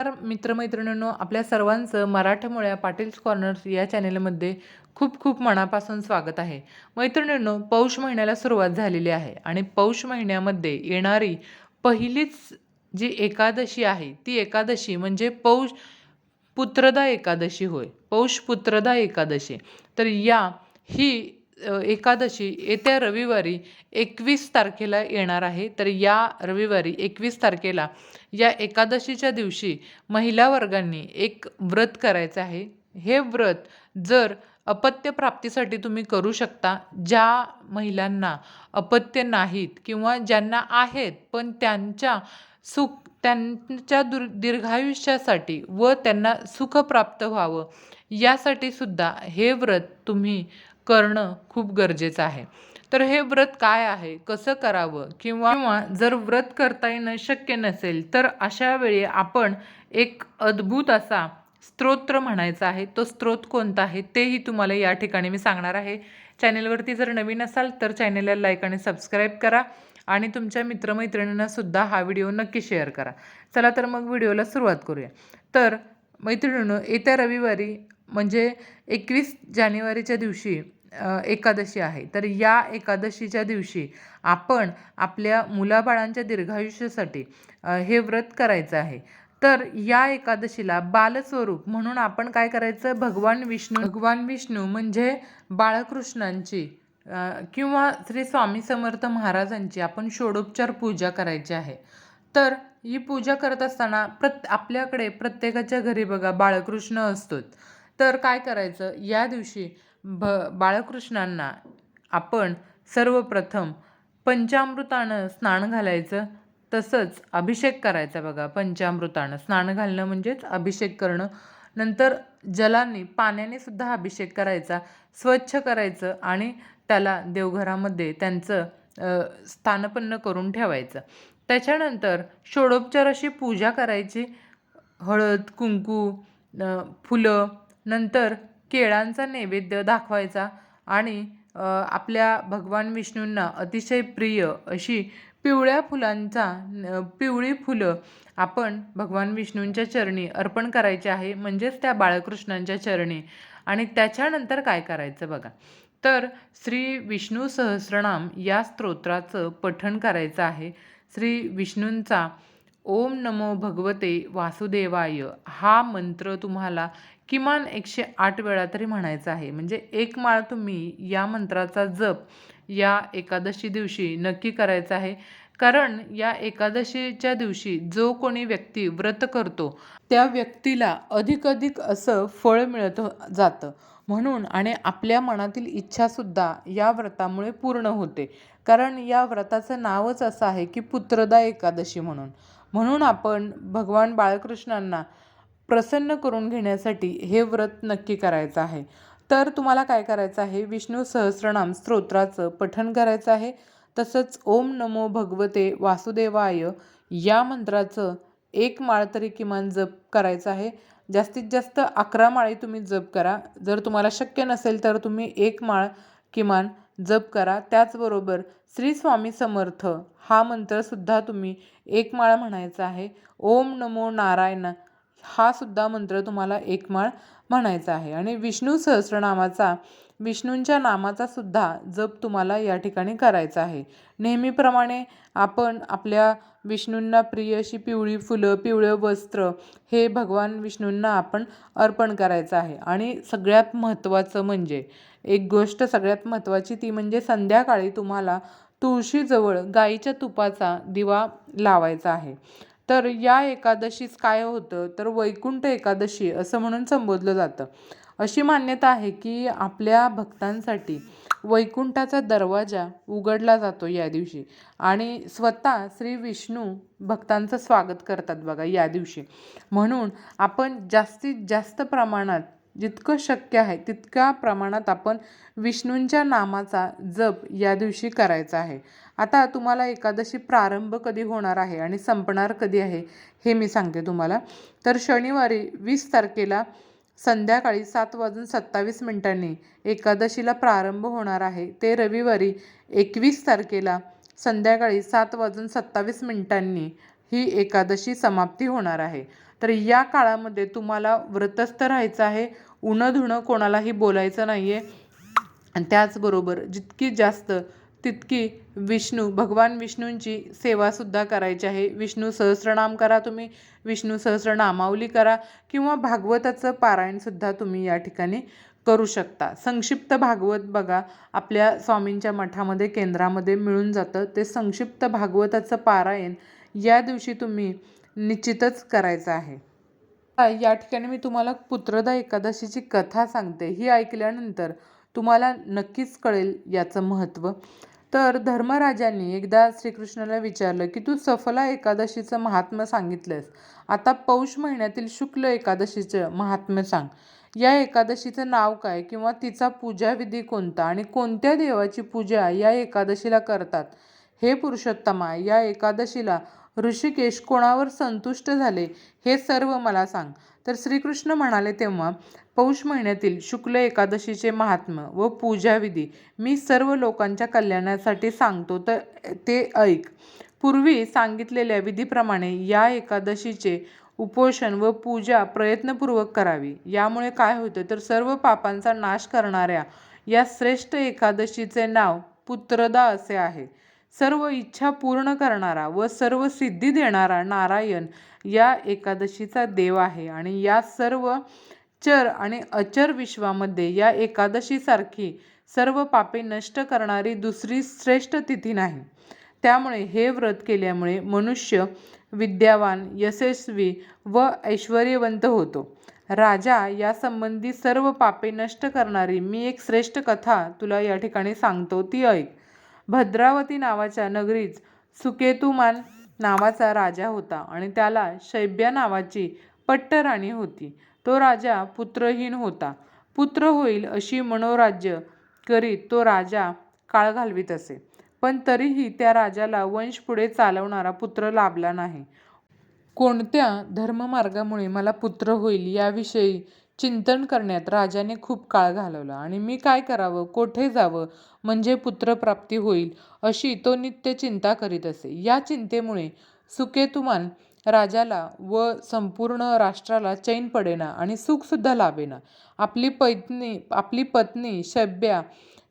तर मित्रमैत्रिणींनो. आपल्या सर्वांचं मराठमोळ्या पाटील्स कॉर्नर्स या चॅनेलमध्ये खूप खूप मनापासून स्वागत आहे. मैत्रिणींनो पौष महिन्याला सुरुवात झालेली आहे आणि पौष महिन्यामध्ये येणारी पहिलीच जी एकादशी आहे ती एकादशी म्हणजे पौष पुत्रदा एकादशी होय. पौष पुत्रदा एकादशी. तर या ही एकादशी येत्या रविवारी एकवीस तारखेला येणार आहे. तर या रविवारी एकवीस तारखेला या एकादशीच्या दिवशी महिला वर्गांनी एक व्रत करायचं आहे. हे व्रत जर अपत्य प्राप्तीसाठी तुम्ही करू शकता ज्या महिलांना अपत्य नाहीत किंवा ज्यांना आहेत पण त्यांच्या सुख त्यांच्या दुर् दीर्घायुष्यासाठी व त्यांना सुख प्राप्त व्हावं यासाठी सुद्धा हे व्रत तुम्ही करणं खूप गरजेचं आहे. तर हे व्रत काय आहे? कसं करावं? किंवा जर व्रत करता येणं शक्य नसेल तर अशा वेळी आपण एक अद्भुत असा स्तोत्र म्हणायचा आहे. तो स्त्रोत कोणता आहे? तेही तुम्हाला या ठिकाणी मी सांगणार आहे. चॅनेलवरती जर नवीन असाल तर चॅनेलला लाईक आणि सबस्क्राईब करा आणि तुमच्या मित्रमैत्रिणींना सुद्धा हा व्हिडिओ नक्की शेअर करा. चला तर मग व्हिडिओला सुरुवात करूया. तर मैत्रिणींनो येत्या रविवारी म्हणजे एकवीस जानेवारीच्या दिवशी एकादशी आहे. तर या एकादशीच्या दिवशी आपण आपल्या मुलाबाळांच्या दीर्घायुष्यासाठी हे व्रत करायचं आहे. तर या एकादशीला बालस्वरूप म्हणून आपण काय करायचं? भगवान विष्णू भगवान विष्णू म्हणजे बाळकृष्णांची किंवा श्री स्वामी समर्थ महाराजांची आपण षोडोपचार पूजा करायची आहे. तर ही पूजा करत असताना प्रत आपल्याकडे प्रत्येकाच्या घरी बघा बाळकृष्ण असतोच. तर काय करायचं? या दिवशी भ बाळकृष्णांना आपण सर्वप्रथम पंचामृतानं स्नान घालायचं तसंच अभिषेक करायचा बघा. पंचामृतानं स्नान घालणं म्हणजेच अभिषेक करणं. नंतर जलाने पाण्याने सुद्धा अभिषेक करायचा स्वच्छ करायचं आणि त्याला देवघरामध्ये त्यांचं स्थानपन्न करून ठेवायचं. त्याच्यानंतर षोडोपचार अशी पूजा करायची. हळद कुंकू फुलं. नंतर केळांचा नैवेद्य दाखवायचा आणि आपल्या भगवान विष्णूंना अतिशय प्रिय अशी पिवळ्या फुलांचा पिवळी फुलं आपण भगवान विष्णूंच्या चरणी अर्पण करायचे आहे म्हणजेच त्या बाळकृष्णांच्या चरणी. आणि त्याच्यानंतर काय करायचं बघा? तर श्री विष्णू सहस्रनाम या स्तोत्राचं पठण करायचं आहे. श्री विष्णूंचा ओम नमो भगवते वासुदेवाय. हा मंत्र तुम्हाला किमान एकशे आठ वेळा तरी म्हणायचा आहे. म्हणजे एक माळ तुम्ही या मंत्राचा जप या एकादशी दिवशी नक्की करायचा आहे. कारण या एकादशीच्या दिवशी जो कोणी व्यक्ती व्रत करतो त्या व्यक्तीला अधिकाधिक असं फळ मिळत जातं. म्हणून आणि आपल्या मनातील इच्छासुद्धा या व्रतामुळे पूर्ण होते. कारण या व्रताचं नावच असं आहे की पुत्रदा एकादशी म्हणून. म्हणून आपण भगवान बाळकृष्णांना प्रसन्न करून घेण्यासाठी हे व्रत नक्की करायचं आहे. तर तुम्हाला काय करायचं आहे? विष्णू सहस्रनाम स्तोत्राचं पठण करायचं आहे. तसंच ओम नमो भगवते वासुदेवाय या मंत्राचं एक माळ तरी किमान जप करायचं आहे. जास्तीत जास्त अकरा माळी तुम्ही जप करा. जर तुम्हाला शक्य नसेल तर तुम्ही एक माळ किमान जप करा. त्याचबरोबर श्री स्वामी समर्थ हा मंत्रसुद्धा तुम्ही एक माळ म्हणायचा आहे. ओम नमो नारायण हा सुद्धा मंत्र तुम्हाला एक माळ म्हणायचा आहे. आणि विष्णू सहस्रनामाचा विष्णूंच्या नामाचा सुद्धा जप तुम्हाला या ठिकाणी करायचा आहे. नेहमीप्रमाणे आपण आपल्या विष्णूंना प्रिय अशी पिवळी फुलं पिवळं वस्त्र हे भगवान विष्णूंना आपण अर्पण करायचं आहे. आणि सगळ्यात महत्त्वाचं म्हणजे एक गोष्ट सगळ्यात महत्त्वाची ती म्हणजे संध्याकाळी तुम्हाला तुळशीजवळ गाईच्या तुपाचा दिवा लावायचा आहे. तर या एकादशीच काय होतं? तर वैकुंठ एकादशी असं म्हणून संबोधलं जातं. अशी मान्यता आहे की आपल्या भक्तांसाठी वैकुंठाचा दरवाजा उघडला जातो या दिवशी. आणि स्वतः श्री विष्णू भक्तांचं स्वागत करतात बघा या दिवशी. म्हणून आपण जास्तीत जास्त प्रमाणात जितकं शक्य आहे तितक्या प्रमाणात आपण विष्णूंच्या नामाचा जप या दिवशी करायचा आहे. आता तुम्हाला एकादशी प्रारंभ कधी होणार आहे आणि संपणार कधी आहे हे मी सांगते तुम्हाला. तर शनिवारी वीस तारखेला संध्याकाळी सात वाजून सत्तावीस मिनिटांनी एकादशीला प्रारंभ होणार आहे. ते रविवारी एकवीस तारखेला संध्याकाळी सात वाजून सत्तावीस मिनिटांनी ही एकादशी समाप्ती होणार आहे. तर या काळामध्ये तुम्हाला व्रतस्थ राहायचं आहे. उणं धुणं कोणालाही बोलायचं नाही आहे आणि त्याचबरोबर जितकी जास्त तितकी विष्णू भगवान विष्णूंची सेवासुद्धा करायची आहे. विष्णू सहस्रनाम करा तुम्ही विष्णू सहस्रनामावली करा किंवा भागवताचं पारायणसुद्धा तुम्ही या ठिकाणी करू शकता. संक्षिप्त भागवत बघा आपल्या स्वामींच्या मठामध्ये केंद्रामध्ये मिळून जातं. ते संक्षिप्त भागवताचं पारायण या दिवशी तुम्ही निश्चितच करायचं आहे. या ठिकाणी मी तुम्हाला पुत्रदा एकादशीची कथा सांगते. ही ऐकल्यानंतर तुम्हाला नक्कीच कळेल याचं महत्त्व. तर धर्मराजांनी एकदा श्रीकृष्णाला विचारलं की तू सफला एकादशीचं महात्म्य सांगितलंस आता पौष महिन्यातील शुक्ल एकादशीचं महात्म्य सांग. या एकादशीचं नाव काय किंवा तिचा पूजाविधी कोणता आणि कोणत्या देवाची पूजा या एकादशीला करतात हे पुरुषोत्तमा या एकादशीला ऋषिकेश कोणावर संतुष्ट झाले हे सर्व मला सांग. तर श्रीकृष्ण म्हणाले तेव्हा पौष महिन्यातील शुक्ल एकादशीचे महात्म्य व पूजाविधी मी सर्व लोकांच्या कल्याणासाठी सांगतो तर ते ऐक. पूर्वी सांगितलेल्या विधीप्रमाणे या एकादशीचे उपोषण व पूजा प्रयत्नपूर्वक करावी. यामुळे काय होतं तर सर्व पापांचा नाश करणाऱ्या या श्रेष्ठ एकादशीचे नाव पुत्रदा असे आहे. सर्व इच्छा पूर्ण करणारा व सर्व सिद्धी देणारा नारायण या एकादशीचा देव आहे. आणि या सर्व चर आणि अचर विश्वामध्ये या एकादशीसारखी सर्व पापे नष्ट करणारी दुसरी श्रेष्ठ तिथी नाही. त्यामुळे हे व्रत केल्यामुळे मनुष्य विद्यावान यशस्वी व ऐश्वर्यवंत होतो. राजा यासंबंधी सर्व पापे नष्ट करणारी मी एक श्रेष्ठ कथा तुला या ठिकाणी सांगतो ती ऐक. भद्रावती नावाच्या नगरीच सुकेतुमान नावाचा राजा होता आणि त्याला शैब्या नावाची पट्टराणी होती. तो राजा पुत्रहीन होता. पुत्र होईल अशी मनोराज्य करीत तो राजा काळ घालवीत असे. पण तरीही त्या राजाला वंश पुढे चालवणारा पुत्र लाभला नाही. कोणत्या धर्ममार्गामुळे मला पुत्र होईल याविषयी चिंतन करण्यात राजाने खूप काळ घालवला. आणि मी काय करावं? कोठे जावं? म्हणजे पुत्रप्राप्ती होईल अशी तो नित्य चिंता करीत असे. या चिंतेमुळे सुकेतुमान राजाला व संपूर्ण राष्ट्राला चैन पडेना आणि सुखसुद्धा लाभेना. आपली पत्नी आपली पत्नी शब्या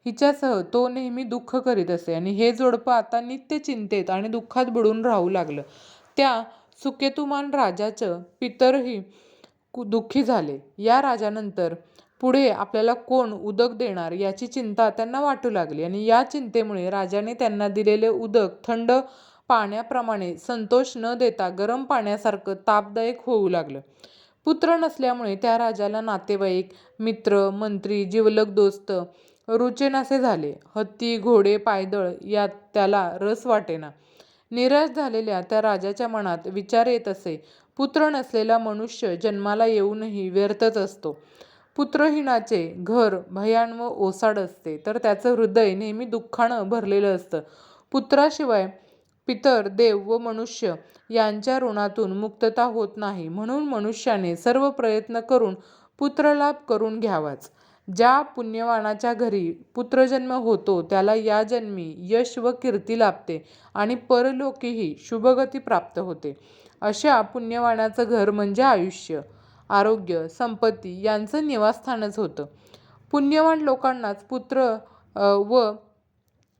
हिच्यासह तो नेहमी दुःख करीत असे आणि हे जोडपं आता नित्य चिंतेत आणि दुःखात बुडून राहू लागलं. त्या सुकेतुमान राजाचं पितरही कु दुःखी झाले. या राजानंतर पुढे आपल्याला कोण उदक देणार याची चिंता त्यांना वाटू लागली आणि या चिंतेमुळे राजाने त्यांना दिलेले उदक थंड पाण्याप्रमाणे संतोष न देता गरम पाण्यासारखं तापदायक होऊ लागलं. पुत्र नसल्यामुळे त्या राजाला नातेवाईक मित्र मंत्री जिवलग दोस्त रुचेनासे झाले. हत्ती घोडे पायदळ यात त्याला रस वाटेना. निराश झालेल्या त्या राजाच्या मनात विचार येत असे. पुत्र नसलेला मनुष्य जन्माला येऊनही व्यर्थच असतो. पुत्रहीनाचे घर भयान व ओसाड असते तर त्याचं हृदय नेहमी दुःखानं भरलेलं असतं. पुत्राशिवाय पितर देव व मनुष्य यांच्या ऋणातून मुक्तता होत नाही म्हणून मनुष्याने सर्व प्रयत्न करून पुत्रलाभ करून घ्यावाच. ज्या पुण्यवानाच्या घरी पुत्रजन्म होतो त्याला या जन्मी यश व कीर्ती लाभते आणि परलोकीही शुभगती प्राप्त होते. अशा पुण्यवानाचं घर म्हणजे आयुष्य. आरोग्य संपत्ती यांचं निवासस्थानच होतं. पुण्यवान लोकांनाच पुत्र व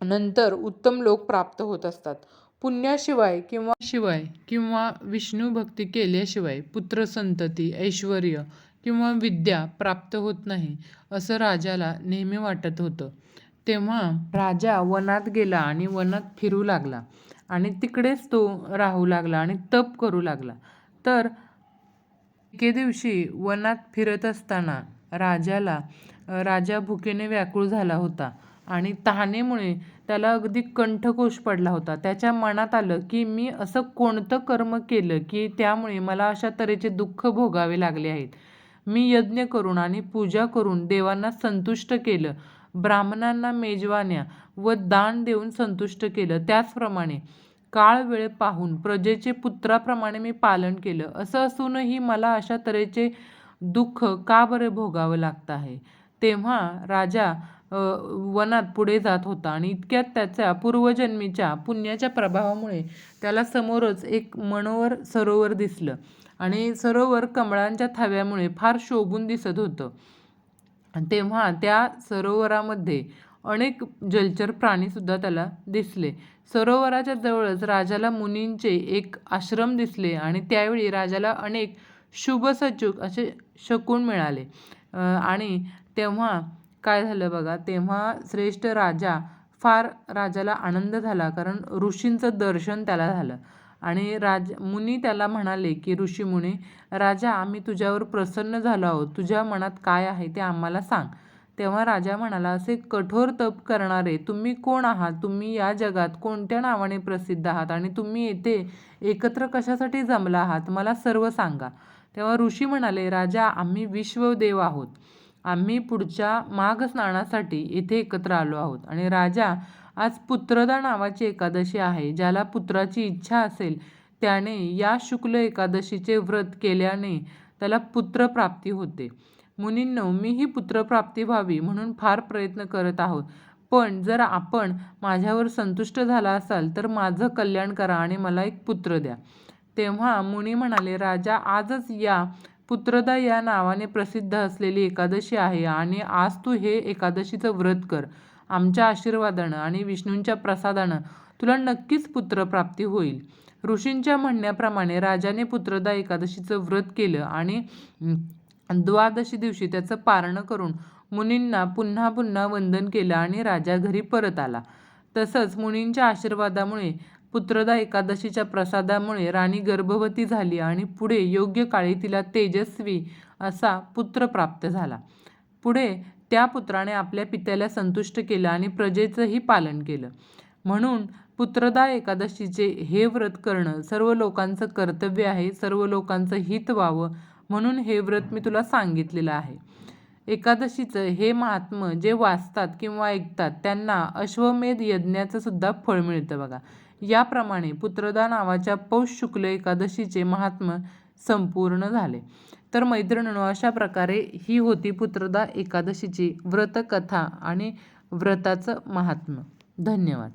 नंतर उत्तम लोक प्राप्त होत असतात. पुण्याशिवाय किंवा शिवाय किंवा विष्णू भक्ती केल्याशिवाय पुत्र संतती ऐश्वर किंवा विद्या प्राप्त होत नाही असं राजाला नेहमी वाटत होतं. तेव्हा राजा वनात गेला आणि वनात फिरू लागला. आणि तिकडेच तो राहू लागला आणि तप करू लागला. तर एके दिवशी वनात फिरत असताना राजाला राजा भुकेने व्याकुळ झाला होता आणि तहानेमुळे त्याला अगदी कंठकोश पडला होता. त्याच्या मनात आलं की मी असं कोणतं कर्म केलं की त्यामुळे मला अशा तऱ्हेचे दुःख भोगावे लागले आहेत. मी यज्ञ करून आणि पूजा करून देवांना संतुष्ट केलं. ब्राह्मणांना मेजवान्या व दान देऊन संतुष्ट केलं. त्याचप्रमाणे काळ वेळ पाहून प्रजेचे पुत्राप्रमाणे मी पालन केलं. असं असूनही मला अशा तऱ्हेचे दुःख का बरे भोगावं लागतं आहे? तेव्हा राजा वनात पुढे जात होता आणि इतक्यात त्याच्या पूर्वजन्मीच्या पुण्याच्या प्रभावामुळे त्याला समोरच एक मनोहर सरोवर दिसलं आणि सरोवर कमळांच्या थव्यामुळे फार शोभून दिसत होतं. तेव्हा त्या सरोवरामध्ये अनेक जलचर प्राणीसुद्धा त्याला दिसले. सरोवराच्या जवळच राजाला मुनींचे एक आश्रम दिसले आणि त्यावेळी राजाला अनेक शुभसचूक असे शकून मिळाले. आणि तेव्हा काय झालं बघा तेव्हा श्रेष्ठ राजा फार राजाला आनंद झाला कारण ऋषींचं दर्शन त्याला झालं. आणि राज मुनी त्याला म्हणाले की ऋषीमुनी राजा आम्ही तुझ्यावर प्रसन्न झालो आहोत. तुझ्या मनात काय आहे ते आम्हाला सांग. तेव्हा राजा म्हणाला असे कठोर तप करणारे तुम्ही कोण आहात? तुम्ही या जगात कोणत्या नावाने प्रसिद्ध आहात? आणि तुम्ही येथे एकत्र कशासाठी जमला आहात? मला सर्व सांगा. तेव्हा ऋषी म्हणाले राजा आम्ही विश्वदेव आहोत. आम्ही पुढच्या माघ स्नानासाठी येथे एकत्र आलो आहोत. आणि राजा आज पुत्रदा नावाची एकादशी आहे. ज्याला पुत्राची इच्छा असेल त्याने या शुक्ल एकादशीचे व्रत केल्याने त्याला पुत्रप्राप्ती होते. मुनींनो मीही पुत्रप्राप्ती व्हावी म्हणून फार प्रयत्न करत आहोत. पण जर आपण माझ्यावर संतुष्ट झाला असाल तर माझं कल्याण करा आणि मला एक पुत्र द्या. तेव्हा मुनी म्हणाले राजा आजच या पुत्रदा या नावाने प्रसिद्ध असलेली एकादशी आहे आणि आज तू हे एकादशीचं व्रत कर. आमच्या आशीर्वादानं आणि विष्णूंच्या प्रसादानं तुला नक्कीच पुत्रप्राप्ती होईल. ऋषींच्या म्हणण्याप्रमाणे राजाने पुत्रदा एकादशीचं व्रत केलं आणि द्वादशी दिवशी त्याचं पारणं करून मुनींना पुन्हा पुन्हा वंदन केलं आणि राजा घरी परत आला. तसंच मुनींच्या आशीर्वादामुळे पुत्रदा एकादशीच्या प्रसादामुळे राणी गर्भवती झाली आणि पुढे योग्य काळी तिला तेजस्वी असा पुत्र प्राप्त झाला. पुढे त्या पुत्राने आपल्या पित्याला संतुष्ट केलं आणि प्रजेचंही पालन केलं. म्हणून पुत्रदा एकादशीचे हे व्रत करणं सर्व लोकांचं कर्तव्य आहे सर्व लोकांचं हित व्हावं म्हणून हे व्रत मी तुला सांगितलेलं आहे. एकादशीचं हे महात्म जे वाचतात किंवा ऐकतात त्यांना अश्वमेध यज्ञाचं सुद्धा फळ मिळतं बघा. याप्रमाणे पुत्रदा नावाच्या पौष शुक्ल एकादशीचे महात्म संपूर्ण झाले. तर मैत्रिणींनो अशा प्रकारे ही होती पुत्रदा एकादशीची व्रतकथा आणि व्रताचं महात्म्य. धन्यवाद.